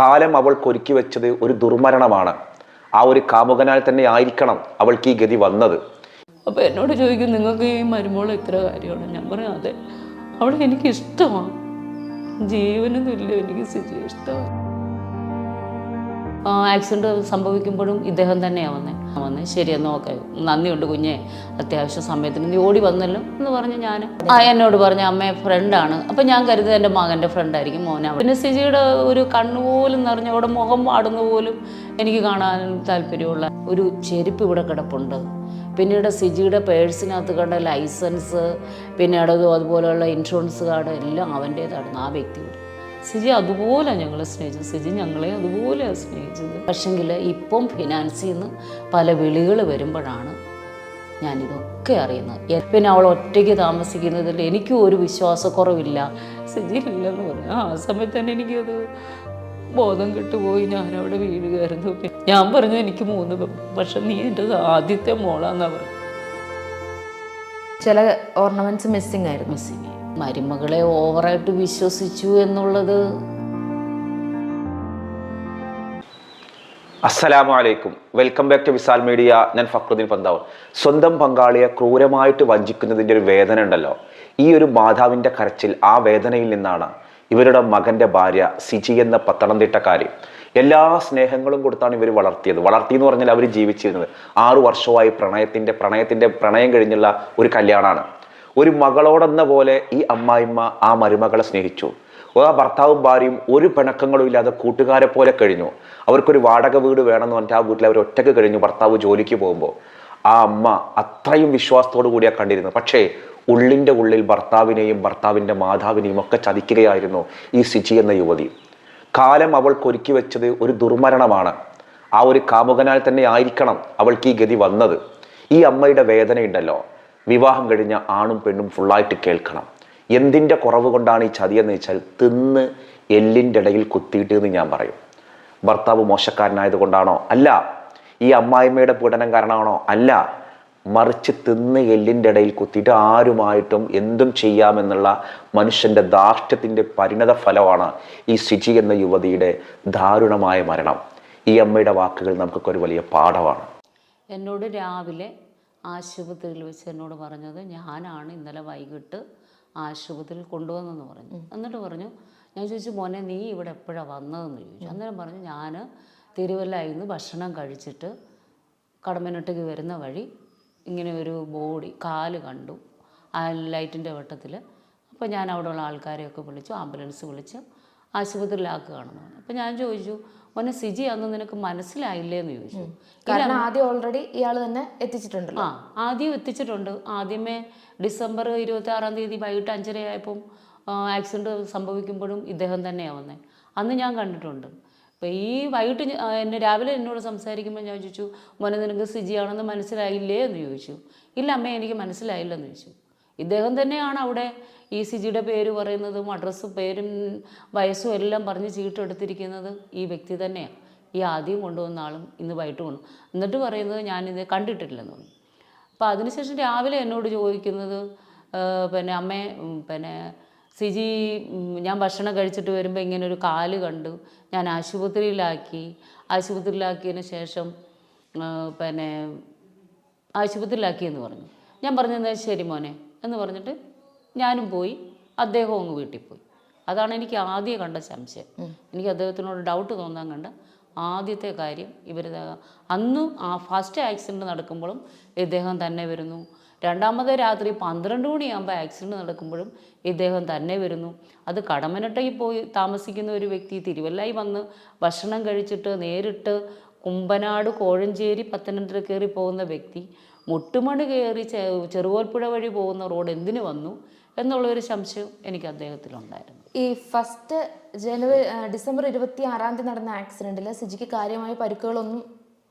കാലം അവൾക്ക് ഒരുക്കി വെച്ചത് ഒരു ദുർമരണമാണ്. ആ ഒരു കാമുകനാൽ തന്നെ ആയിരിക്കണം അവൾക്ക് ഈ ഗതി വന്നത്. അപ്പോൾ എന്നോട് ചോദിക്കും നിങ്ങൾക്ക് ഈ മരുമോൾ ഇത്ര കാര്യമാണ്? ഞാൻ പറയാം അതെ. അവളെ എനിക്ക് ഇഷ്ടമാണ്. ജീവന് തുല്യം എനിക്ക് സിജി ഇഷ്ടമാണ് ആക്സിഡന്റ് സംഭവിക്കുമ്പോഴും ഇദ്ദേഹം തന്നെയാണ് വന്നത് വന്നത് ശരി എന്ന് ഓക്കെ നന്ദിയുണ്ട് കുഞ്ഞെ. അത്യാവശ്യം സമയത്തിന് നീ ഓടി വന്നല്ലോ എന്ന് പറഞ്ഞ് ഞാൻ ആ എന്നോട് പറഞ്ഞ അമ്മയെ ഫ്രണ്ടാണ് അപ്പം ഞാൻ കരുതുന്നത് എന്റെ മകന്റെ ഫ്രണ്ടായിരിക്കും മോനെ പിന്നെ സിജിയുടെ ഒരു കണ്ണുപോലും നിറഞ്ഞ അവിടെ മുഖം പാടുന്ന പോലും എനിക്ക് കാണാൻ താല്പര്യമുള്ള ഒരു ചെരുപ്പ് ഇവിടെ കിടപ്പുണ്ട്. പിന്നീട് സിജിയുടെ പേഴ്സിനകത്ത് കണ്ട ലൈസൻസ് പിന്നീട് അതുപോലെയുള്ള ഇൻഷുറൻസ് കാർഡ് എല്ലാം അവന്റേതാണ്. ആ വ്യക്തിയുടെ സിജി അതുപോലെ ഞങ്ങളെ സ്നേഹിച്ചത്. സിജി ഞങ്ങളെ അതുപോലെ സ്നേഹിച്ചത്. പക്ഷെങ്കിൽ ഇപ്പം ഫിനാൻസിൽ നിന്ന് പല വിളികൾ വരുമ്പോഴാണ് ഞാനിതൊക്കെ അറിയുന്നത്. പിന്നെ അവൾ ഒറ്റയ്ക്ക് താമസിക്കുന്നതിൽ എനിക്കും ഒരു വിശ്വാസക്കുറവില്ല. സിജി ഇല്ലെന്ന് പറഞ്ഞു. ആ സമയത്ത് തന്നെ എനിക്കത് ബോധം കെട്ടുപോയി ഞാനവിടെ വീട് കയറുന്നു. ഞാൻ പറഞ്ഞു എനിക്ക് മൂന്ന് പക്ഷെ നീ എന്റെ ആദ്യത്തെ മോളാന്നാ പറഞ്ഞു. ചില ഓർണമെന്റ്സ് മിസ്സിങ് ആയിരുന്നു. മിസ്സിങ് മരുമകളെ ഓവറായിട്ട് വിശ്വസിച്ചു എന്നുള്ളത്. അസ്സലാമു അലൈക്കും. Welcome back to Visal media. ഞാൻ ഫക്രുദ്ദീൻ പന്താവ് സ്വന്തം പങ്കാളിയെ ക്രൂരമായിട്ട് വഞ്ചിക്കുന്നതിന്റെ ഒരു വേദന ഉണ്ടല്ലോ. ഈ ഒരു മാതാവിന്റെ കരച്ചിൽ ആ വേദനയിൽ നിന്നാണ് ഇവരുടെ മകന്റെ ഭാര്യ സിജി എന്ന പത്തനംതിട്ടക്കാരി എല്ലാ സ്നേഹങ്ങളും കൊടുത്താണ് ഇവർ വളർത്തിയത്. വളർത്തി എന്ന് പറഞ്ഞാൽ അവർ ജീവിച്ചിരുന്നത്. ആറു വർഷമായി പ്രണയത്തിന്റെ പ്രണയത്തിന്റെ പ്രണയം കഴിഞ്ഞുള്ള ഒരു കല്യാണമാണ്. ഒരു മകളോടെന്ന പോലെ ഈ അമ്മായിമ്മ ആ മരുമകളെ സ്നേഹിച്ചു. ആ ഭർത്താവും ഭാര്യയും ഒരു പിണക്കങ്ങളും ഇല്ലാതെ കൂട്ടുകാരെ പോലെ കഴിഞ്ഞു. അവർക്കൊരു വാടക വീട് വേണമെന്ന് പറഞ്ഞിട്ട് ആ വീട്ടിൽ അവർ ഒറ്റയ്ക്ക് കഴിഞ്ഞു ഭർത്താവ് ജോലിക്ക് പോകുമ്പോൾ. ആ അമ്മ അത്രയും വിശ്വാസത്തോടു കൂടിയാണ് കണ്ടിരുന്നത്. പക്ഷേ ഉള്ളിന്റെ ഉള്ളിൽ ഭർത്താവിനെയും ഭർത്താവിന്റെ മാതാവിനെയും ഒക്കെ ചതിക്കുകയായിരുന്നു ഈ സിജി എന്ന യുവതി. കാലം അവൾക്ക് ഒരുക്കി വെച്ചത് ഒരു ദുർമരണമാണ്. ആ ഒരു കാമുകനാൽ തന്നെ ആയിരിക്കണം അവൾക്ക് ഈ ഗതി വന്നത്. ഈ അമ്മയുടെ വേദനയുണ്ടല്ലോ. വിവാഹം കഴിഞ്ഞ ആണും പെണ്ണും ഫുള്ളായിട്ട് കേൾക്കണം. എന്തിന്റെ കുറവ് കൊണ്ടാണ് ഈ ചതിയെന്ന് വെച്ചാൽ തിന്ന് എല്ലിന്റെ ഇടയിൽ കുത്തിയിട്ട് എന്ന് ഞാൻ പറയും. ഭർത്താവ് മോശക്കാരനായത് കൊണ്ടാണോ അല്ല. ഈ അമ്മായിമ്മയുടെ പീഡനം കാരണമാണോ? അല്ല. മറിച്ച് തിന്ന് എല്ലിന്റെ ഇടയിൽ കുത്തിയിട്ട് ആരുമായിട്ടും എന്തും ചെയ്യാമെന്നുള്ള മനുഷ്യന്റെ ധാർഷ്ട്യത്തിന്റെ പരിണത ഫലമാണ് ഈ സിജി എന്ന യുവതിയുടെ ദാരുണമായ മരണം. ഈ അമ്മയുടെ വാക്കുകൾ നമുക്കൊക്കെ ഒരു വലിയ പാഠമാണ്. എന്നോട് രാവിലെ ആശുപത്രിയിൽ വെച്ച് എന്നോട് പറഞ്ഞത് ഞാനാണ് ഇന്നലെ വൈകിട്ട് ആശുപത്രിയിൽ കൊണ്ടുവന്നെന്ന് പറഞ്ഞു. എന്നിട്ട് പറഞ്ഞു ഞാൻ ചോദിച്ചു മോനെ നീ ഇവിടെ എപ്പോഴാണ് വന്നതെന്ന് ചോദിച്ചു. അന്നേരം പറഞ്ഞു ഞാൻ തിരുവല്ലയിൽ നിന്ന് ഭക്ഷണം കഴിച്ചിട്ട് കടമ്പനട്ടയ്ക്ക് വരുന്ന വഴി ഇങ്ങനെ ഒരു ബോഡി കാൽ കണ്ടു ആ ലൈറ്റിന്റെ വെട്ടത്തിൽ അപ്പോൾ ഞാൻ അവിടെയുള്ള ആൾക്കാരെയൊക്കെ വിളിച്ചു ആംബുലൻസ് വിളിച്ച് ആശുപത്രിയിലാക്കുകയാണെന്ന് പറഞ്ഞു. അപ്പോൾ ഞാൻ ചോദിച്ചു മോനെ സിജി അന്ന് നിനക്ക് മനസ്സിലായില്ലേ എന്ന് ചോദിച്ചു കാരണം ആദ്യം ഓൾറെഡി ഇയാൾ തന്നെ എത്തിച്ചിട്ടുണ്ടല്ലോ. ആ ആദ്യം എത്തിച്ചിട്ടുണ്ട്. ആദ്യമേ ഡിസംബർ ഇരുപത്തി ആറാം തീയതി വൈകിട്ട് അഞ്ചരയായപ്പം ആക്സിഡന്റ് സംഭവിക്കുമ്പോഴും ഇദ്ദേഹം തന്നെയാണ് വന്നത് അന്ന് ഞാൻ കണ്ടിട്ടുണ്ട്. അപ്പോൾ ഈ വൈകിട്ട് എന്നെ രാവിലെ എന്നോട് സംസാരിക്കുമ്പോൾ ഞാൻ ചോദിച്ചു മോനെ നിനക്ക് സിജിയാണെന്ന് മനസ്സിലായില്ലേ എന്ന് ചോദിച്ചു. ഇല്ല അമ്മേ എനിക്ക് മനസ്സിലായില്ലെന്ന് ചോദിച്ചു. ഇദ്ദേഹം തന്നെയാണ് അവിടെ ഇ സി ജിയുടെ പേര് പറയുന്നതും അഡ്രസ്സും പേരും വയസ്സും എല്ലാം പറഞ്ഞ് ചീട്ടെടുത്തിരിക്കുന്നത് ഈ വ്യക്തി തന്നെയാണ്. ഈ ആദ്യം കൊണ്ടുവന്ന ആളും ഇന്ന് വൈകിട്ട് കൊണ്ടു എന്നിട്ട് പറയുന്നത് ഞാനിത് കണ്ടിട്ടില്ലെന്ന് പറഞ്ഞു. അപ്പോൾ അതിനുശേഷം രാവിലെ എന്നോട് ചോദിക്കുന്നത് പിന്നെ അമ്മ പിന്നെ സിജി ഞാൻ ഭക്ഷണം കഴിച്ചിട്ട് വരുമ്പോൾ ഇങ്ങനെ ഒരു കാൽ കണ്ടു. ഞാൻ ആശുപത്രിയിലാക്കി. ആശുപത്രിയിലാക്കിയതിന് ശേഷം പിന്നെ ആശുപത്രിയിലാക്കിയെന്ന് പറഞ്ഞു. ഞാൻ പറഞ്ഞത് ശരി മോനെ എന്ന് പറഞ്ഞിട്ട് ഞാനും പോയി. അദ്ദേഹവും അങ്ങ് വീട്ടിൽ പോയി. അതാണ് എനിക്ക് ആദ്യം കണ്ട സംശയം. എനിക്ക് അദ്ദേഹത്തിനോട് ഡൗട്ട് തോന്നാൻ കണ്ട ആദ്യത്തെ കാര്യം ഇവർ അന്നും ആ ഫസ്റ്റ് ആക്സിഡന്റ് നടക്കുമ്പോഴും ഇദ്ദേഹം തന്നെ വരുന്നു. രണ്ടാമത്തെ രാത്രി പന്ത്രണ്ട് മണിയാകുമ്പോൾ ആക്സിഡന്റ് നടക്കുമ്പോഴും ഇദ്ദേഹം തന്നെ വരുന്നു. അത് കടമനട്ടയിൽ പോയി താമസിക്കുന്ന ഒരു വ്യക്തി തിരുവല്ലായി വന്ന് ഭക്ഷണം കഴിച്ചിട്ട് നേരിട്ട് കുമ്പനാട് കോഴഞ്ചേരി പത്തനംതിട്ട കയറി പോകുന്ന വ്യക്തി മുട്ടുമണി കയറി ചെറുകോൽപ്പുഴ വഴി പോകുന്ന റോഡ് എന്തിനു വന്നു എന്നുള്ളൊരു സംശയം എനിക്ക് അദ്ദേഹത്തിലുണ്ടായിരുന്നു. ഈ ഫസ്റ്റ് ജനുവരി ഡിസംബർ ഇരുപത്തി ആറാം തീയതി നടന്ന ആക്സിഡന്റിൽ സിജിക്ക് കാര്യമായ പരിക്കുകളൊന്നും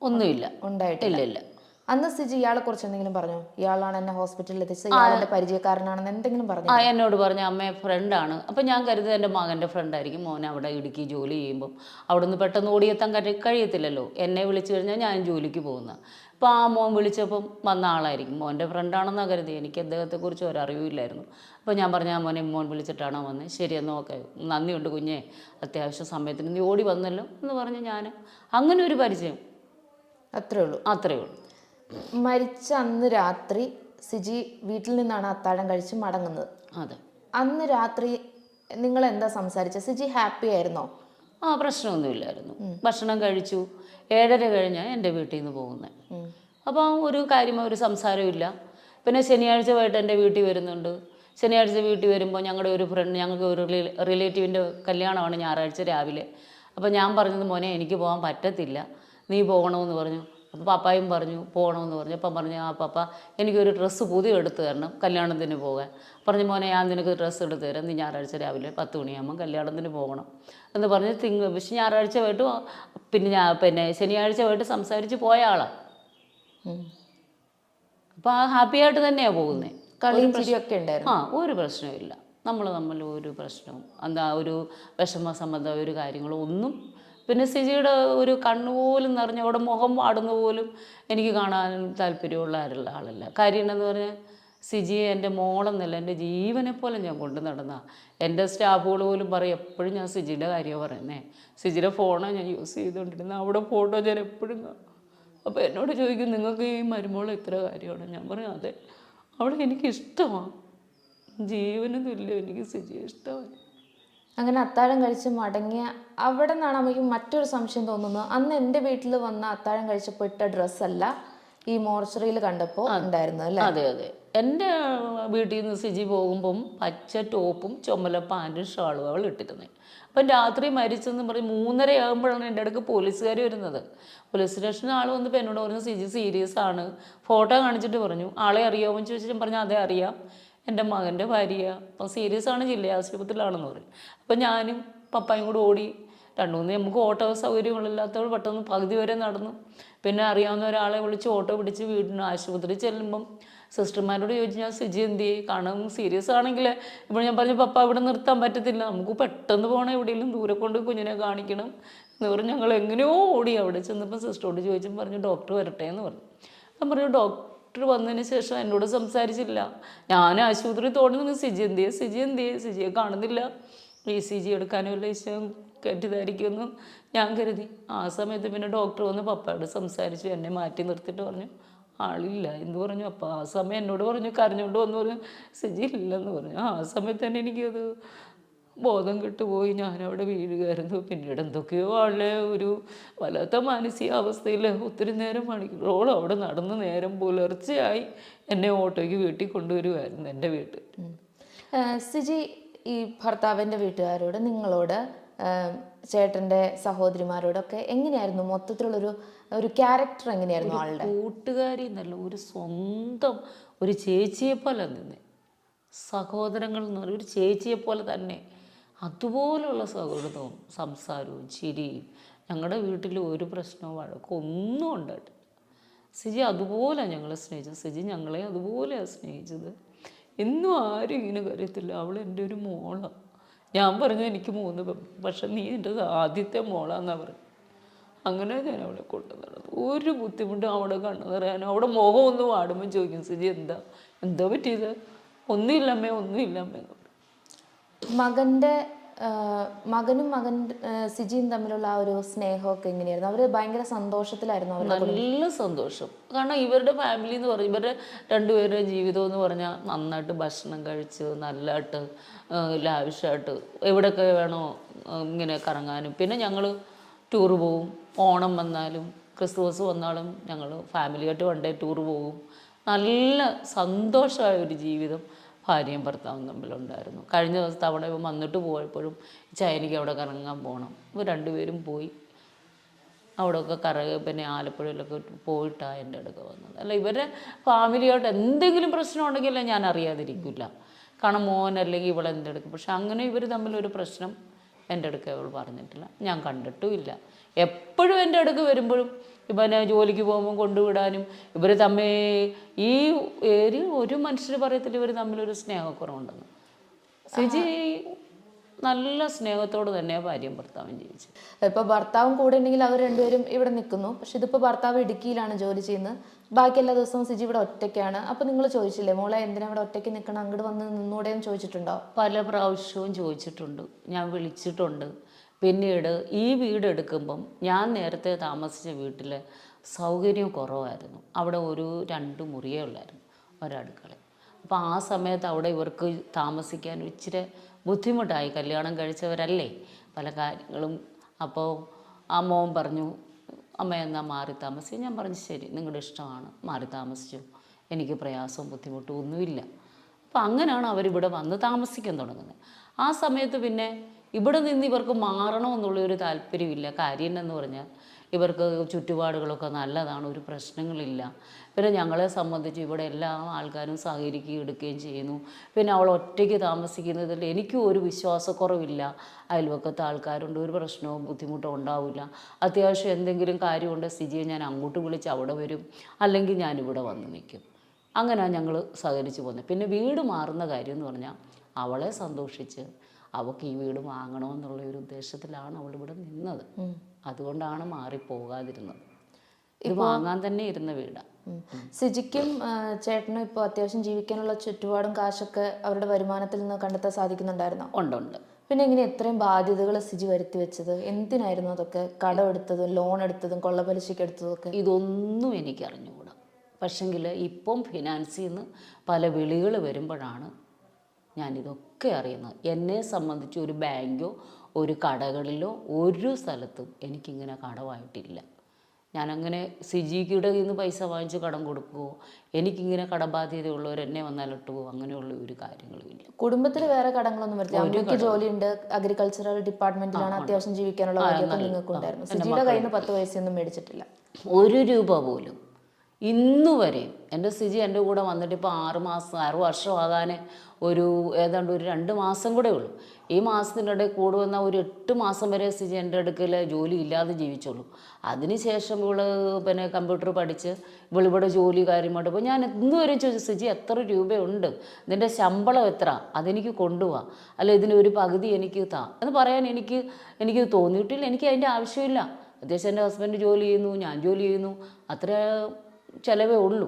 ഒന്നുമില്ല. ഉണ്ടായിട്ടില്ല. ഇല്ല അന്ന് സിജി ഇയാളെ കുറിച്ച് എന്തെങ്കിലും പറഞ്ഞു? ഇയാളാണ് എന്നെ ഹോസ്പിറ്റലിൽ എത്തിച്ചത്. ഇയാളെ പരിചയക്കാരനാണെന്ന് എന്തെങ്കിലും പറഞ്ഞു? ആ എന്നോട് പറഞ്ഞ അമ്മ ഫ്രണ്ടാണ്. അപ്പം ഞാൻ കരുതി എന്റെ മകന്റെ ഫ്രണ്ടായിരിക്കും. മോനെ അവിടെ ഇടുക്കി ജോലി ചെയ്യുമ്പം അവിടെ നിന്ന് പെട്ടെന്ന് ഓടിയെത്താൻ കഴി കഴിയത്തില്ലല്ലോ. എന്നെ വിളിച്ചു കഴിഞ്ഞാൽ ഞാൻ ജോലിക്ക് പോകുന്ന. അപ്പോൾ ആ മോൻ വിളിച്ചപ്പം വന്ന ആളായിരിക്കും. മോന്റെ ഫ്രണ്ടാണെന്ന് കരുതി എനിക്ക് അദ്ദേഹത്തെക്കുറിച്ച് ഒരറിവില്ലായിരുന്നു അപ്പോൾ ഞാൻ പറഞ്ഞ ആ മോനെ മോൻ വിളിച്ചിട്ടാണോ വന്നത് ശരിയെന്ന് ഓക്കെ. നന്ദിയുണ്ട് കുഞ്ഞെ. അത്യാവശ്യ സമയത്തിന് നീ ഓടി വന്നല്ലോ എന്ന് പറഞ്ഞ് ഞാൻ അങ്ങനെ ഒരു പരിചയം. അത്രേ ഉള്ളൂ. അത്രേ ഉള്ളൂ. മരിച്ച അന്ന് രാത്രി സിജി വീട്ടിൽ നിന്നാണ് അത്താഴം കഴിച്ച് മടങ്ങുന്നത്. അതെ. അന്ന് രാത്രി നിങ്ങൾ എന്താ സംസാരിച്ച? സിജി ഹാപ്പി ആയിരുന്നോ? ആ പ്രശ്നമൊന്നുമില്ലായിരുന്നു. ഭക്ഷണം കഴിച്ചു. ഏഴര കഴിഞ്ഞാൽ എന്റെ വീട്ടിൽ നിന്ന് പോകുന്നത്. അപ്പോൾ ഒരു കാര്യമോ ഒരു സംസാരമില്ല പിന്നെ ശനിയാഴ്ച വൈകിട്ട് എന്റെ വീട്ടിൽ വരുന്നുണ്ട്. ശനിയാഴ്ച വീട്ടിൽ വരുമ്പോൾ ഞങ്ങളുടെ ഒരു ഫ്രണ്ട് ഞങ്ങൾക്ക് ഒരു റിലേറ്റീവിന്റെ കല്യാണമാണ് ഞായറാഴ്ച രാവിലെ. അപ്പോൾ ഞാൻ പറഞ്ഞത് മോനെ എനിക്ക് പോകാൻ പറ്റത്തില്ല. നീ പോകണമെന്ന് പറഞ്ഞു. അപ്പോൾ പപ്പായും പറഞ്ഞു പോകണമെന്ന് പറഞ്ഞു. അപ്പം പറഞ്ഞു ആ പപ്പ എനിക്കൊരു ഡ്രസ്സ് പുതിയ എടുത്തു തരണം കല്യാണത്തിന് പോകാൻ. പറഞ്ഞു മോനെ ഞാൻ നിനക്ക് ഡ്രസ്സ് എടുത്തു തരാം. നീ ഞായറാഴ്ച രാവിലെ പത്ത് മണിയാകുമ്പോൾ കല്യാണത്തിന് പോകണം. എന്ന് പറഞ്ഞ് തിങ്കൾ പക്ഷെ ഞായറാഴ്ച പോയിട്ട് പിന്നെ ഞാൻ പിന്നെ ശനിയാഴ്ച പോയിട്ട് സംസാരിച്ച് പോയ ആളാണ്. അപ്പോൾ ആ ഹാപ്പി ആയിട്ട് തന്നെയാ പോകുന്നത് കളിയും ചിരിയൊക്കെ ഉണ്ടായിരുന്നു ആ ഒരു പ്രശ്നമില്ല നമ്മൾ തമ്മിൽ ഒരു പ്രശ്നവും എന്താ ഒരു വിഷമ സംബന്ധമായ ഒരു കാര്യങ്ങളും ഒന്നും പിന്നെ സിജിയുടെ ഒരു കണ്ണുപോലും നിറഞ്ഞ അവിടെ മുഖം പാടുന്ന പോലും എനിക്ക് കാണാൻ താല്പര്യമുള്ള ആരുള്ള ആളല്ല. കാര്യം എന്ന് പറഞ്ഞാൽ സിജിയെ എന്റെ മോളെന്നല്ല എന്റെ ജീവനെ പോലെ ഞാൻ കൊണ്ടു നടന്ന. എന്റെ സ്റ്റാഫുകൾ പോലും പറയും എപ്പോഴും ഞാൻ സിജിയുടെ കാര്യമാണ് പറയുന്നത് സിജിയുടെ ഫോണാണ് ഞാൻ യൂസ് ചെയ്തുകൊണ്ടിരുന്നത്. അവിടെ ഫോട്ടോ ഞാൻ എപ്പോഴും അപ്പോൾ എന്നോട് ചോദിക്കും നിങ്ങൾക്ക് ഈ മരുമോൾ ഇത്ര കാര്യമാണ്? ഞാൻ പറയും അതെ. അവളെ എനിക്ക് ഇഷ്ടമാണ്. ജീവന് തുല്യം എനിക്ക് സിജിയെ ഇഷ്ടമാണ്. അങ്ങനെ അത്താഴം കഴിച്ച് മടങ്ങിയ അവിടെ നിന്നാണ് അമ്മയ്ക്ക് മറ്റൊരു സംശയം തോന്നുന്നത്. അന്ന് എന്റെ വീട്ടിൽ വന്ന അത്താഴം കഴിച്ചപ്പോൾ ഇട്ട ഡ്രസ്സല്ല ഈ മോർച്ചറിയിൽ കണ്ടപ്പോൾ ഉണ്ടായിരുന്നത് അല്ലേ? അതെ അതെ. എന്റെ വീട്ടിൽ നിന്ന് സിജി പോകുമ്പം പച്ച ടോപ്പും ചുമല പാന്റും ഷാളും അവൾ ഇട്ടിരുന്നത് അപ്പം രാത്രി മരിച്ചെന്ന് പറഞ്ഞ് മൂന്നര ആകുമ്പോഴാണ് എന്റെ അടുക്ക് പോലീസുകാർ വരുന്നത്. പോലീസ് സ്റ്റേഷനിൽ ആൾ വന്നപ്പോൾ എന്നോട് പറഞ്ഞു സിജി സീരിയസ് ആണ്. ഫോട്ടോ കാണിച്ചിട്ട് പറഞ്ഞു. ആളെ അറിയാമോ എന്ന് ചോദിച്ചിട്ട് പറഞ്ഞു അതെ അറിയാം. എന്റെ മകന്റെ ഭാര്യ. അപ്പം സീരിയസ് ആണ് ജില്ലാ ആശുപത്രിയിലാണെന്ന് പറഞ്ഞു. അപ്പം ഞാനും പപ്പായും കൂടെ ഓടി. രണ്ടു മൂന്ന് നമുക്ക് ഓട്ടോ സൗകര്യങ്ങളില്ലാത്തവൾ പെട്ടെന്ന് പകുതി വരെ നടന്നു. പിന്നെ അറിയാവുന്ന ഒരാളെ വിളിച്ച് ഓട്ടോ പിടിച്ച് വീടിന് ആശുപത്രി ചെല്ലുമ്പം സിസ്റ്റർമാരോട് ചോദിച്ചു ഞാൻ സിജി എന്ത് ചെയ്യും? കാരണം സീരിയസ് ആണെങ്കിൽ ഇപ്പോൾ ഞാൻ പറഞ്ഞു പപ്പ ഇവിടെ നിർത്താൻ പറ്റത്തില്ല. നമുക്ക് പെട്ടെന്ന് പോകണം എവിടെയെങ്കിലും ദൂരെ കൊണ്ട് കുഞ്ഞിനെ കാണിക്കണം. എന്ന് പറഞ്ഞ് ഞങ്ങൾ എങ്ങനെയോ ഓടി അവിടെ ചെന്നപ്പോൾ സിസ്റ്ററോട് ചോദിച്ചും പറഞ്ഞു ഡോക്ടർ വരട്ടെ എന്ന് പറഞ്ഞു. ഞാൻ പറഞ്ഞു ഡോക്ടർ വന്നതിന് ശേഷം എന്നോട് സംസാരിച്ചില്ല. ഞാൻ ആശുപത്രി തോന്നി നിന്ന് സിജി എന്ത് ചെയ്യും? സിജി എന്ത് സിജിയെ കാണുന്നില്ല. ഇ സി ജി എടുക്കാനുള്ള ഇഷ്ടം കെട്ടിതായിരിക്കുമെന്ന് ഞാൻ കരുതി. ആ സമയത്ത് പിന്നെ ഡോക്ടർ വന്ന് പപ്പയോട് സംസാരിച്ചു എന്നെ മാറ്റി നിർത്തിയിട്ട് പറഞ്ഞു. ആളില്ല എന്ന് പറഞ്ഞു. അപ്പോൾ ആ സമയം എന്നോട് പറഞ്ഞു കരഞ്ഞുകൊണ്ട് വന്നു പറഞ്ഞു സിജി ഇല്ലെന്ന് പറഞ്ഞു. ആ സമയത്ത് തന്നെ എനിക്കത് ബോധം കിട്ടുപോയി. ഞാനവിടെ വീഴുകയായിരുന്നു. പിന്നീട് എന്തൊക്കെയോ ആളെ ഒരു വല്ലാത്ത മാനസികാവസ്ഥയിൽ ഒത്തിരി നേരം മണിക്കൂറോളം അവിടെ നടന്ന് നേരം പുലർച്ചയായി എന്നെ ഓട്ടോയ്ക്ക് വീട്ടിൽ കൊണ്ടുവരുമായിരുന്നു എന്റെ വീട്ടിൽ സിജി ഈ ഭർത്താവിന്റെ വീട്ടുകാരോട് നിങ്ങളോട് ചേട്ടന്റെ സഹോദരിമാരോടൊക്കെ എങ്ങനെയായിരുന്നു മൊത്തത്തിലുള്ളൊരു ഒരു ക്യാരക്ടർ എങ്ങനെയായിരുന്നു ആളുടെ? കൂട്ടുകാരി എന്നല്ല ഒരു സ്വന്തം ഒരു ചേച്ചിയെ പോലെ നിന്നെ സഹോദരങ്ങൾ എന്ന് പറഞ്ഞ ഒരു ചേച്ചിയെ പോലെ തന്നെ. അതുപോലുള്ള സൗഹൃദവും സംസാരവും ചിരിയും. ഞങ്ങളുടെ വീട്ടിൽ ഒരു പ്രശ്നവും വഴക്കും ഒന്നും ഉണ്ടായിട്ട് സിജി അതുപോലെ ഞങ്ങളെ സ്നേഹിച്ചത്. സിജി ഞങ്ങളെ അതുപോലെയാണ് സ്നേഹിച്ചത്. എന്നും ആരും ഇങ്ങനെ കരുത്തില്ല അവൾ എന്റെ ഒരു മോളാണ് ഞാൻ പറഞ്ഞു എനിക്ക് മൂന്ന് പക്ഷെ നീ എന്റെ ആദ്യത്തെ മോളാന്നാണ് പറഞ്ഞു അങ്ങനെ ഞാൻ അവളെ കൊണ്ടു നടന്നു. ഒരു ബുദ്ധിമുട്ടും അവിടെ കണ്ണു നിറയാനും അവിടെ മുഖം ഒന്ന് വാടുമ്പോൾ ചോദിക്കും സിജി എന്താ? എന്താ പറ്റിയത്? ഒന്നുമില്ലമ്മേ ഒന്നുമില്ലമ്മേ മകന്റെ മകനും മകൻ സിജിയും തമ്മിലുള്ള ആ ഒരു സ്നേഹമൊക്കെ എങ്ങനെയായിരുന്നു? അവർ ഭയങ്കര സന്തോഷത്തിലായിരുന്നു അവർ നല്ല സന്തോഷം. കാരണം ഇവരുടെ ഫാമിലി എന്ന് പറഞ്ഞാൽ ഇവരുടെ രണ്ടുപേരുടെ ജീവിതം എന്ന് പറഞ്ഞാൽ നന്നായിട്ട് ഭക്ഷണം കഴിച്ച് നല്ലതായിട്ട് ലാവിഷായിട്ട് എവിടെയൊക്കെ വേണോ ഇങ്ങനെ കറങ്ങാനും. പിന്നെ ഞങ്ങൾ ടൂർ പോവും. ഓണം വന്നാലും ക്രിസ്മസ് വന്നാലും ഞങ്ങൾ ഫാമിലിയായിട്ട് വൺ ഡേ ടൂർ പോകും നല്ല സന്തോഷമായ ഒരു ജീവിതം ഭാര്യയും ഭർത്താവും തമ്മിലുണ്ടായിരുന്നു. കഴിഞ്ഞ ദിവസം അവിടെ ഇവൻ വന്നിട്ട് പോയപ്പോഴും ചൈനയ്ക്ക് അവിടെ കറങ്ങാൻ പോകണം ഇവർ രണ്ടുപേരും പോയി. അവിടെയൊക്കെ കറക പിന്നെ ആലപ്പുഴയിലൊക്കെ പോയിട്ടാണ് എന്റെ അടുക്ക വന്നത്. അല്ല ഇവരെ ഫാമിലിയായിട്ട് എന്തെങ്കിലും പ്രശ്നം ഉണ്ടെങ്കിൽ ഞാൻ അറിയാതിരിക്കില്ല. കാരണം മോൻ അല്ലെങ്കിൽ അടുക്ക് പക്ഷെ അങ്ങനെ ഇവർ തമ്മിലൊരു പ്രശ്നം എന്റെ അടുക്ക അവൾ പറഞ്ഞിട്ടില്ല. ഞാൻ കണ്ടിട്ടും ഇല്ല എപ്പോഴും എന്റെ അടുക്ക് വരുമ്പോഴും ഇവനെ ജോലിക്ക് പോകുമ്പോൾ കൊണ്ടുവിടാനും ഇവർ തമ്മിൽ ഈ ഏരിയ ഒരു മനുഷ്യർ പറയത്തില്ല ഇവർ തമ്മിലൊരു സ്നേഹക്കുറവുണ്ടെന്ന്. സിജി നല്ല സ്നേഹത്തോട് തന്നെ ഭാര്യയും ഭർത്താവും ജീവിച്ചു. ഇപ്പൊ ഭർത്താവും കൂടെ ഉണ്ടെങ്കിൽ അവർ രണ്ടുപേരും ഇവിടെ നിൽക്കുന്നു. പക്ഷെ ഇതിപ്പോ ഭർത്താവ് ഇടുക്കിയിലാണ് ജോലി ചെയ്യുന്നത്. ബാക്കി എല്ലാ ദിവസവും സിജി ഇവിടെ ഒറ്റയ്ക്കാണ്. അപ്പൊ നിങ്ങൾ ചോദിച്ചില്ലേ മോളെ എന്തിനാ ഇവിടെ ഒറ്റയ്ക്ക് നിൽക്കണം? അങ്ങോട്ട് വന്ന് നിന്നൂടെ എന്ന് ചോദിച്ചിട്ടുണ്ടോ? പല പ്രാവശ്യവും ചോദിച്ചിട്ടുണ്ട്. ഞാൻ വിളിച്ചിട്ടുണ്ട്. പിന്നീട് ഈ വീട് എടുക്കുമ്പം ഞാൻ നേരത്തെ താമസിച്ച വീട്ടിൽ സൗകര്യം കുറവായിരുന്നു. അവിടെ ഒരു രണ്ട് മുറിയേ ഉള്ളായിരുന്നു ഒരടുക്കള. അപ്പോൾ ആ സമയത്ത് അവിടെ ഇവർക്ക് താമസിക്കാൻ ഇച്ചിരി ബുദ്ധിമുട്ടായി. കല്യാണം കഴിച്ചവരല്ലേ? പല കാര്യങ്ങളും അപ്പോൾ ആ പറഞ്ഞു അമ്മ എന്നാൽ മാറി താമസിച്ചു ഞാൻ പറഞ്ഞു ശരി നിങ്ങളുടെ ഇഷ്ടമാണ്. മാറി താമസിച്ചു. എനിക്ക് പ്രയാസവും ബുദ്ധിമുട്ടും ഒന്നുമില്ല. അപ്പം അങ്ങനെയാണ് അവരിവിടെ വന്ന് താമസിക്കാൻ തുടങ്ങുന്നത് ആ സമയത്ത് പിന്നെ ഇവിടെ നിന്ന് ഇവർക്ക് മാറണമെന്നുള്ളൊരു താല്പര്യമില്ല. കാര്യം എന്ന് പറഞ്ഞാൽ ഇവർക്ക് ചുറ്റുപാടുകളൊക്കെ നല്ലതാണ് ഒരു പ്രശ്നങ്ങളില്ല. പിന്നെ ഞങ്ങളെ സംബന്ധിച്ച് ഇവിടെ എല്ലാ ആൾക്കാരും സഹകരിക്കുകയും എടുക്കുകയും ചെയ്യുന്നു. പിന്നെ അവൾ ഒറ്റയ്ക്ക് താമസിക്കുന്നതിൽ എനിക്കും ഒരു വിശ്വാസക്കുറവില്ല. അയൽവക്കത്തെ ആൾക്കാരുണ്ട് ഒരു പ്രശ്നവും ബുദ്ധിമുട്ടോ ഉണ്ടാവില്ല. അത്യാവശ്യം എന്തെങ്കിലും കാര്യമുണ്ട് സ്ഥിതിയെ ഞാൻ അങ്ങോട്ട് വിളിച്ച് അവിടെ വരും. അല്ലെങ്കിൽ ഞാനിവിടെ വന്ന് നിൽക്കും. അങ്ങനെയാണ് ഞങ്ങൾ സഹകരിച്ച് പോകുന്നത്. പിന്നെ വീട് മാറുന്ന കാര്യം എന്ന് പറഞ്ഞാൽ അവളെ സന്തോഷിച്ച് അവൾക്ക് ഈ വീട് വാങ്ങണമെന്നുള്ള ഒരു ഉദ്ദേശത്തിലാണ് അവൾ ഇവിടെ നിന്നത്. അതുകൊണ്ടാണ് മാറിപ്പോകാതിരുന്നത്. ഇത് വാങ്ങാൻ തന്നെ ഇരുന്ന വീടാണ്. സിജിക്കും ചേട്ടനും ഇപ്പോൾ അത്യാവശ്യം ജീവിക്കാനുള്ള ചുറ്റുപാടും കാശൊക്കെ അവരുടെ വരുമാനത്തിൽ നിന്ന് കണ്ടെത്താൻ സാധിക്കുന്നുണ്ടായിരുന്നോ? ഉണ്ട് ഉണ്ട്. പിന്നെ ഇങ്ങനെ എത്രയും ബാധ്യതകൾ സിജി വരുത്തി വെച്ചത്? എന്തിനായിരുന്നു അതൊക്കെ കടം എടുത്തതും ലോൺ എടുത്തതും കൊള്ളപലിശയ്ക്ക് എടുത്തതും ഒക്കെ ഇതൊന്നും എനിക്ക് അറിഞ്ഞുകൂടാ പക്ഷെങ്കിൽ ഇപ്പം ഫിനാൻസിൽ നിന്ന് പല വിളികൾ വരുമ്പോഴാണ് ഞാനിതൊക്കെ അറിയുന്നത്. എന്നെ സംബന്ധിച്ച് ഒരു ബാങ്കോ ഒരു കടകളിലോ ഒരു സ്ഥലത്തും എനിക്കിങ്ങനെ കടമായിട്ടില്ല ഞാനങ്ങനെ സിജിക്കിയുടെ നിന്ന് പൈസ വാങ്ങിച്ച് കടം കൊടുക്കുകയോ എനിക്കിങ്ങനെ കടബാധ്യതയുള്ളവർ എന്നെ വന്നാലിട്ടുകയോ അങ്ങനെയുള്ള ഒരു കാര്യങ്ങളുമില്ല കുടുംബത്തിൽ വേറെ കടങ്ങളൊന്നും വരില്ല അമ്മയ്ക്ക് ജോലിയുണ്ട്. അഗ്രികൾച്ചറൽ ഡിപ്പാർട്ട്മെന്റിലാണ് അത്യാവശ്യം ജീവിക്കാനുള്ള കാര്യങ്ങൾ നിങ്ങൾക്ക് ഉണ്ടായിരുന്നു സിജിയുടെ കയ്യിൽ നിന്ന് പത്ത് പൈസയൊന്നും മേടിച്ചിട്ടില്ല. ഒരു രൂപ പോലും ഇന്നു വരെയും എന്റെ സിജി എന്റെ കൂടെ വന്നിട്ട് ഇപ്പോൾ ആറ് മാസം ആറ് വർഷമാകാൻ ഒരു ഏതാണ്ട് ഒരു രണ്ട് മാസം കൂടെ ഉള്ളൂ. ഈ മാസത്തിനിടെ കൂടെ വന്ന ഒരു എട്ട് മാസം വരെ സിജി എന്റെ അടുക്കൽ ജോലി ഇല്ലാതെ ജീവിച്ചുള്ളൂ അതിനുശേഷം ഇവൾ പിന്നെ കമ്പ്യൂട്ടർ പഠിച്ച് ഇവളിവിടെ ജോലി കാര്യമായിട്ട് അപ്പോൾ ഞാൻ ഇന്നുവരെ ചോദിച്ചു സിജി എത്ര രൂപയുണ്ട്? നിന്റെ ശമ്പളം എത്ര? അതെനിക്ക് കൊണ്ടുപോവാ അല്ല ഇതിന് ഒരു പകുതി എനിക്ക് താ. എന്ന് പറയാൻ എനിക്ക് എനിക്ക് തോന്നിയിട്ടില്ല. എനിക്ക് അതിന്റെ ആവശ്യമില്ല. അത്യാവശ്യം എന്റെ ഹസ്ബൻഡ് ജോലി ചെയ്യുന്നു ഞാൻ ജോലി ചെയ്യുന്നു. അത്ര ചിലവേ ഉള്ളൂ.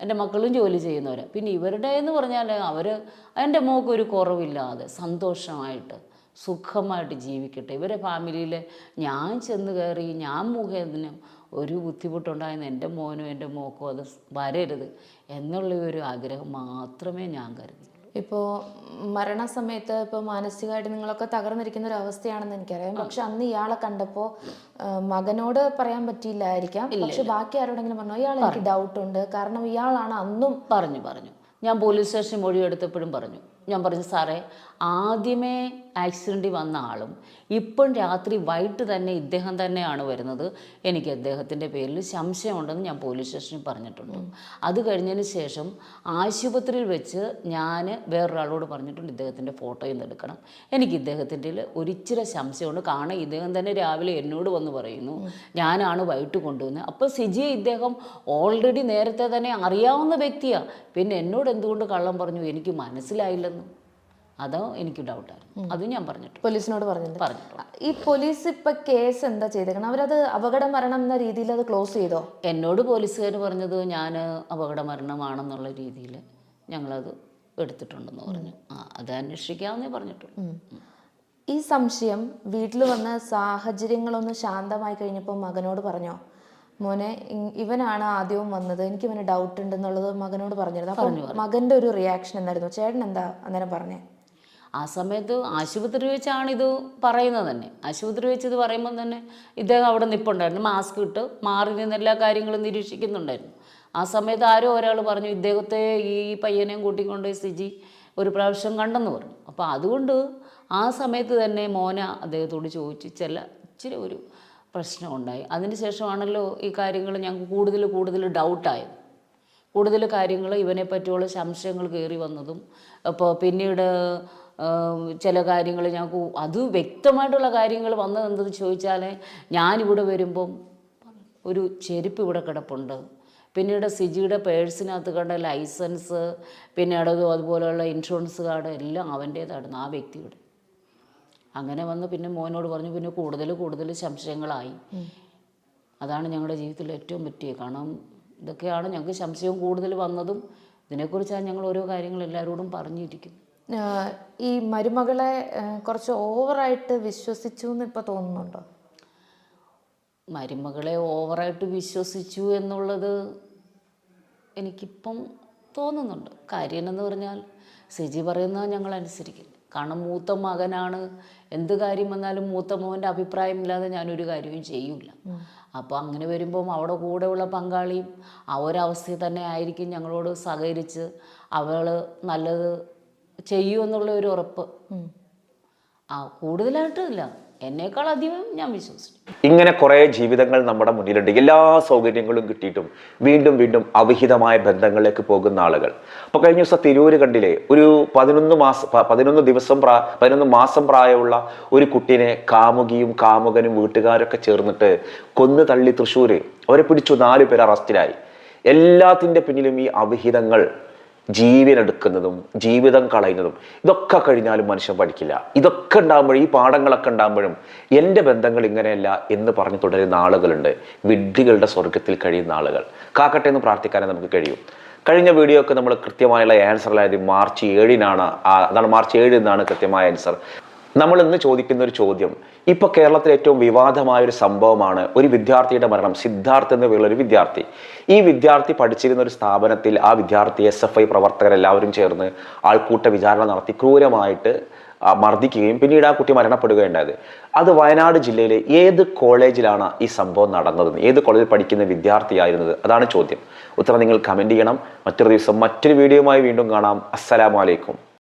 എന്റെ മക്കളും ജോലി ചെയ്യുന്നവർ പിന്നെ ഇവരുടെ എന്ന് പറഞ്ഞാൽ അവർ എന്റെ മോക്ക് ഒരു കുറവില്ലാതെ സന്തോഷമായിട്ട് സുഖമായിട്ട് ജീവിക്കട്ടെ. ഇവരെ ഫാമിലിയിൽ ഞാൻ ചെന്ന് കയറി ഞാൻ മുഖേന ഒരു ബുദ്ധിമുട്ടുണ്ടായെന്ന് എന്റെ മോനും എന്റെ മോക്കും അത് വരരുത് എന്നുള്ള ഒരു ആഗ്രഹം മാത്രമേ ഞാൻ കരുതുള്ളൂ ഇപ്പോൾ മരണസമയത്ത് ഇപ്പോൾ മാനസികമായിട്ട് നിങ്ങളൊക്കെ തകർന്നിരിക്കുന്ന ഒരു അവസ്ഥയാണെന്ന് എനിക്കറിയാം പക്ഷെ അന്ന് ഇയാളെ കണ്ടപ്പോൾ മകനോട് പറയാൻ പറ്റിയില്ലായിരിക്കാം. പക്ഷെ ബാക്കി ആരോടെങ്കിലും പറഞ്ഞു? ഇയാൾ എനിക്ക് ഡൗട്ട് ഉണ്ട് കാരണം ഇയാളാണ് അന്നും പറഞ്ഞു പറഞ്ഞു. ഞാൻ പോലീസ് സ്റ്റേഷൻ മൊഴിയെടുത്തപ്പോഴും പറഞ്ഞു. ഞാൻ പറഞ്ഞു സാറേ ആദ്യമേ ആക്സിഡന്റ് വന്ന ആളും ഇപ്പം രാത്രി വൈകിട്ട് തന്നെ ഇദ്ദേഹം തന്നെയാണ് വരുന്നത്. എനിക്ക് അദ്ദേഹത്തിന്റെ പേരിൽ സംശയമുണ്ടെന്ന് ഞാൻ പോലീസ് സ്റ്റേഷനിൽ പറഞ്ഞിട്ടുണ്ട്. അത് കഴിഞ്ഞതിന് ശേഷം ആശുപത്രിയിൽ വെച്ച് ഞാൻ വേറൊരാളോട് പറഞ്ഞിട്ടുണ്ട് ഇദ്ദേഹത്തിന്റെ ഫോട്ടോയിൽ നിന്ന് എടുക്കണം. എനിക്ക് ഇദ്ദേഹത്തിന്റെ ഒരിച്ചിരി സംശയമുണ്ട്. കാരണം ഇദ്ദേഹം തന്നെ രാവിലെ എന്നോട് വന്ന് പറയുന്നു ഞാനാണ് വൈകിട്ട് കൊണ്ടുവന്നത്. അപ്പോൾ സിജിയെ ഇദ്ദേഹം ഓൾറെഡി നേരത്തെ തന്നെ അറിയാവുന്ന വ്യക്തിയാണ് പിന്നെ എന്നോട് എന്തുകൊണ്ട് കള്ളം പറഞ്ഞു? എനിക്ക് മനസ്സിലായില്ലെന്ന്. അതോ എനിക്ക് ഡൗട്ട് ഡൗട്ടായിരുന്നു അത് ഞാൻ പറഞ്ഞിട്ട്. പോലീസിനോട് പറഞ്ഞിട്ട് പറഞ്ഞിട്ടുണ്ട് ഈ പോലീസ് ഇപ്പൊ കേസ് എന്താ ചെയ്തേക്കണം? അവരത് അപകട മരണം എന്ന രീതിയിൽ അത് ക്ലോസ് ചെയ്തോ? എന്നോട് പോലീസുകാർ പറഞ്ഞത് ഞാൻ അപകട മരണമാണെന്നുള്ള രീതിയിൽ ഞങ്ങളത് എടുത്തിട്ടുണ്ടെന്ന് പറഞ്ഞു. ആ അത് അന്വേഷിക്കാമെന്നേ പറഞ്ഞിട്ടുള്ളൂ. ഈ സംശയം വീട്ടിൽ വന്ന സാഹചര്യങ്ങളൊന്ന് ശാന്തമായി കഴിഞ്ഞപ്പോൾ മകനോട് പറഞ്ഞോ? മോനെ ഇവനാണ് ആദ്യവും വന്നത്. എനിക്ക് ഇവന് ഡൗട്ട് ഉണ്ടെന്നുള്ളത് മകനോട് പറഞ്ഞിരുന്നു. മകന്റെ ഒരു റിയാക്ഷൻ എന്തായിരുന്നു? ചേട്ടൻ എന്താ അന്നേരം പറഞ്ഞേ? ആ സമയത്ത് ആശുപത്രി വെച്ചാണ് ഇത് പറയുന്നത് തന്നെ. ആശുപത്രി വെച്ച് ഇത് പറയുമ്പോൾ തന്നെ ഇദ്ദേഹം അവിടെ നിൽപ്പുണ്ടായിരുന്നു മാസ്ക് ഇട്ട് മാറി നിന്ന് എല്ലാ കാര്യങ്ങളും നിരീക്ഷിക്കുന്നുണ്ടായിരുന്നു. ആ സമയത്ത് ആരോ ഒരാൾ പറഞ്ഞു ഇദ്ദേഹത്തെ ഈ പയ്യനെയും കൂട്ടിക്കൊണ്ട് സിജി ഒരു പ്രാവശ്യം കണ്ടെന്ന് പറഞ്ഞു. അപ്പോൾ അതുകൊണ്ട് ആ സമയത്ത് തന്നെ മോന അദ്ദേഹത്തോട് ചോദിച്ചു ചില ഇച്ചിരി ഒരു പ്രശ്നമുണ്ടായി അതിന് ശേഷമാണല്ലോ ഈ കാര്യങ്ങൾ ഞങ്ങൾക്ക് കൂടുതൽ കൂടുതൽ ഡൗട്ടായത് കൂടുതൽ കാര്യങ്ങൾ ഇവനെ പറ്റിയുള്ള സംശയങ്ങൾ കയറി വന്നതും അപ്പോൾ പിന്നീട് ചില കാര്യങ്ങൾ ഞങ്ങൾക്ക് അത് വ്യക്തമായിട്ടുള്ള കാര്യങ്ങൾ വന്നത് എന്തെന്ന് ചോദിച്ചാൽ ഞാനിവിടെ വരുമ്പം ഒരു ചെരുപ്പ് ഇവിടെ കിടപ്പുണ്ട്. പിന്നീട് സിജിയുടെ പേഴ്സിനകത്ത് കണ്ട ലൈസൻസ് പിന്നെ അത് അതുപോലെയുള്ള ഇൻഷുറൻസ് കാർഡ് എല്ലാം അവന്റേതായിരുന്നു ആ വ്യക്തിയുടെ. അങ്ങനെ വന്ന് പിന്നെ മോനോട് പറഞ്ഞു പിന്നെ കൂടുതൽ കൂടുതൽ സംശയങ്ങളായി. അതാണ് ഞങ്ങളുടെ ജീവിതത്തിൽ ഏറ്റവും പറ്റിയ കാരണം ഇതൊക്കെയാണ് ഞങ്ങൾക്ക് സംശയം കൂടുതൽ വന്നതും ഇതിനെക്കുറിച്ചാണ് ഞങ്ങൾ ഓരോ കാര്യങ്ങൾ എല്ലാവരോടും പറഞ്ഞിരിക്കുന്നത്. ഈ മരുമകളെ കുറച്ച് ഓവറായിട്ട് വിശ്വസിച്ചു എന്ന് ഇപ്പോൾ തോന്നുന്നുണ്ടോ? മരുമകളെ ഓവറായിട്ട് വിശ്വസിച്ചു എന്നുള്ളത് എനിക്കിപ്പം തോന്നുന്നുണ്ട്. കാര്യം എന്ന് പറഞ്ഞാൽ സിജി പറയുന്നത് ഞങ്ങൾ അനുസരിക്കില്ല കാരണം മൂത്ത മകനാണ് എന്ത് കാര്യം വന്നാലും മൂത്ത മോന്റെ അഭിപ്രായമില്ലാതെ ഞാനൊരു കാര്യവും ചെയ്യില്ല അപ്പോൾ അങ്ങനെ വരുമ്പം അവിടെ കൂടെയുള്ള പങ്കാളിയും ആ ഒരവസ്ഥയിൽ തന്നെ ആയിരിക്കും ഞങ്ങളോട് സഹകരിച്ച് അവൾ നല്ലത് ചെയ്യുമെന്നുള്ള ഒരു ഉറപ്പ്. ആ കൂടുതലായിട്ടില്ല. എന്നേക്കാൾ അധികം ഞാൻ വിശ്വസിച്ചു. ഇങ്ങനെ കുറേ ജീവിതങ്ങൾ നമ്മുടെ മുന്നിലുണ്ട്. എല്ലാ സൗകര്യങ്ങളും കിട്ടിയിട്ടും വീണ്ടും വീണ്ടും അവിഹിതമായ ബന്ധങ്ങളിലേക്ക് പോകുന്ന ആളുകൾ. അപ്പോൾ കഴിഞ്ഞ ദിവസം തിരൂര് കണ്ടിലെ ഒരു പതിനൊന്ന് മാസം പതിനൊന്ന് ദിവസം പ്രാ പതിനൊന്ന് മാസം പ്രായമുള്ള ഒരു കുട്ടീനെ കാമുകിയും കാമുകനും വീട്ടുകാരൊക്കെ ചേർന്നിട്ട് കൊന്നു തള്ളി തൃശ്ശൂര്. അവരെ പിടിച്ചു നാല് പേർ അറസ്റ്റിലായി. എല്ലാത്തിന്റെ പിന്നിലും ഈ അവിഹിതങ്ങൾ ജീവനെടുക്കുന്നതും ജീവിതം കളയുന്നതും ഇതൊക്കെ കഴിഞ്ഞാലും മനുഷ്യൻ പഠിക്കില്ല. ഇതൊക്കെ ഉണ്ടാകുമ്പോഴും ഈ പാഠങ്ങളൊക്കെ ഉണ്ടാകുമ്പോഴും എന്റെ ബന്ധങ്ങൾ ഇങ്ങനെയല്ല എന്ന് പറഞ്ഞു തുടരുന്ന ആളുകളുണ്ട്. വിഡ്ഢികളുടെ സ്വർഗത്തിൽ കഴിയുന്ന ആളുകൾ. കാക്കട്ടെ എന്ന് പ്രാർത്ഥിക്കാനേ നമുക്ക് കഴിയും. കഴിഞ്ഞ വീഡിയോ ഒക്കെ നമ്മൾ കൃത്യമായുള്ള ആൻസർ അതായത് മാർച്ച് ഏഴിനാണ് അതാണ് മാർച്ച് ഏഴ് എന്നാണ് കൃത്യമായ ആൻസർ നമ്മൾ ഇന്ന് ചോദിക്കുന്ന ഒരു ചോദ്യം. ഇപ്പൊ കേരളത്തിൽ ഏറ്റവും വിവാദമായ ഒരു സംഭവമാണ് ഒരു വിദ്യാർത്ഥിയുടെ മരണം സിദ്ധാർത്ഥ് എന്ന പേരുള്ള ഒരു വിദ്യാർത്ഥി. ഈ വിദ്യാർത്ഥി പഠിച്ചിരുന്ന ഒരു സ്ഥാപനത്തിൽ ആ വിദ്യാർത്ഥി എസ് എഫ് ഐ പ്രവർത്തകരെല്ലാവരും ചേർന്ന് ആൾക്കൂട്ട വിചാരണ നടത്തി ക്രൂരമായിട്ട് മർദ്ദിക്കുകയും പിന്നീട് ആ കുട്ടി മരണപ്പെടുകയുണ്ടായത്. അത് വയനാട് ജില്ലയിലെ ഏത് കോളേജിലാണ് ഈ സംഭവം നടന്നത്? ഏത് കോളേജിൽ പഠിക്കുന്ന വിദ്യാർത്ഥിയായിരുന്നത്? അതാണ് ചോദ്യം. ഉത്തരം നിങ്ങൾ കമന്റ് ചെയ്യണം. മറ്റൊരു ദിവസം മറ്റൊരു വീഡിയോയുമായി വീണ്ടും കാണാം. അസ്സലാമലൈക്കും